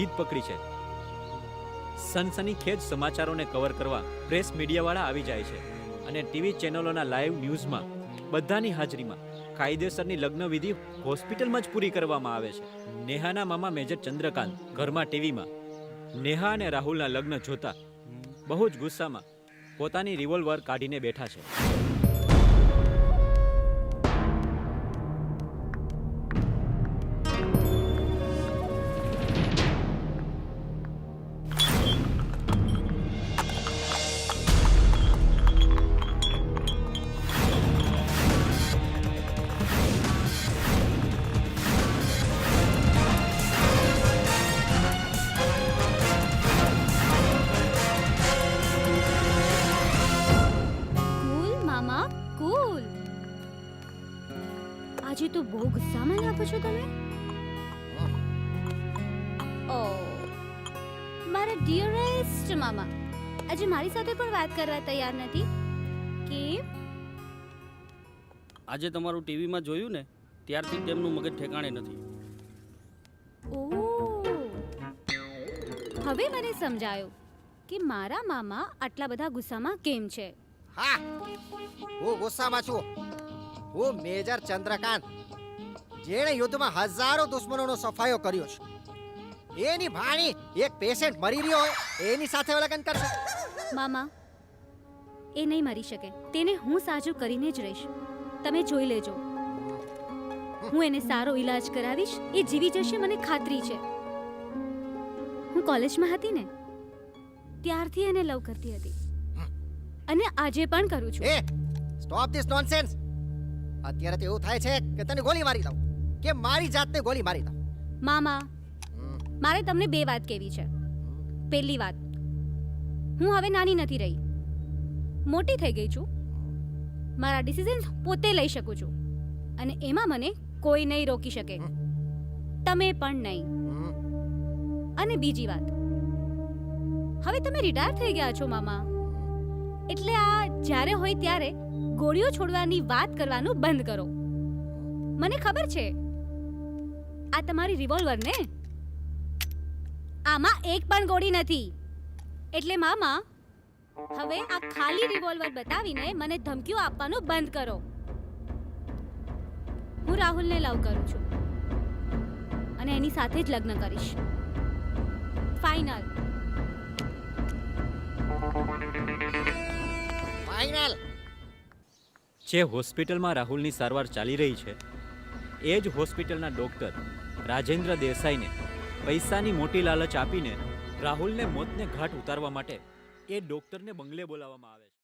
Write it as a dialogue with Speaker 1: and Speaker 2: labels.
Speaker 1: જીત પકડી છે. સનસની ખેજ સમાચારોને કવર કરવા પ્રેસ મીડિયાવાળા આવી જાય છે અને ટીવી ચેનલોના લાઈવ ન્યૂઝમાં બધાની હાજરીમાં કાયદેસરની લગ્નવિધિ હોસ્પિટલમાં જ પૂરી કરવામાં આવે છે. નેહાના મામા મેજર ચંદ્રકાંત ઘરમાં ટીવીમાં. નેહા અને રાહુલના લગ્ન જોતા બહુ જ ગુસ્સામાં પોતાની રિવોલ્વર કાઢીને બેઠા છે.
Speaker 2: કૂલ આજે તો બહુ ગુસ્સામાં લાગો છો તમે? ઓ મારા ડિયરેસ્ટ મામા આજે મારી સાથે પણ વાત કરવા તૈયાર નથી. કેમ?
Speaker 3: આજે તમારું ટીવીમાં જોયું ને ત્યારથી તેમનું મગજ ઠેકાણે નથી.
Speaker 2: ઓ હવે મને સમજાયું કે મારા મામા આટલા બધા ગુસ્સામાં કેમ છે?
Speaker 4: હા, હું ગુસ્સામાં છું. હું મેજર ચંદ્રકાંત, જેણે યુદ્ધમાં હજારો દુશ્મનોનો સફાયો કર્યો છે. એની ભાણી એક પેશન્ટ મરી રહ્યો હોય, એની સાથે લગ્ન કરશે.
Speaker 2: મામા, એ નહીં મરી શકે. તેને હું સાજું કરીને જ રહીશ. તમે જોઈ લેજો. હું એને સારો ઈલાજ કરાવીશ. એ જીવી જશે, મને ખાતરી છે. હું કોલેજમાં હતી ને, ત્યારથી એને લવ કરતી હતી. અને આજે પણ કરું છું.
Speaker 4: એ સ્ટોપ ધીસ નોનસેન્સ અત્યારે તો એવું થાય છે કે તને ગોળી મારી દઉં કે મારી જાતને ગોળી મારી દઉં.
Speaker 2: મામા મારે તમને બે વાત કહેવી છે. પહેલી વાત હું હવે નાની નથી રહી. મોટી થઈ ગઈ છું. મારા ડિસિઝન્સ પોતે લઈ શકું છું. અને એમાં મને કોઈ નહીં રોકી શકે. તમે પણ નહીં. અને બીજી વાત હવે તમે રિટાયર થઈ ગયા છો મામા. એટલે આ જ્યારે હોય ત્યારે ગોળીઓ છોડવાની વાત કરવાનું બંધ કરો. મને ખબર છે. આ તમારી રિવોલ્વર ને? આમાં એક પણ ગોળી નથી. એટલે મામા, હવે આ ખાલી રિવોલ્વર બતાવીને મને ધમકીઓ આપવાનું બંધ કરો. હું રાહુલને લવ કરું છું. અને એની સાથે જ લગ્ન કરીશ. ફાઇનલ
Speaker 4: ફાઇનલ
Speaker 1: જે હોસ્પિટલમાં રાહુલની સારવાર ચાલી રહી છે, એ જ હોસ્પિટલના ડોક્ટર રાજેન્દ્ર દેસાઈને પૈસાની મોટી લાલચ આપીને રાહુલને મોતને ઘાટ ઉતારવા માટે એ ડોક્ટરને બંગલે બોલાવવામાં આવે છે.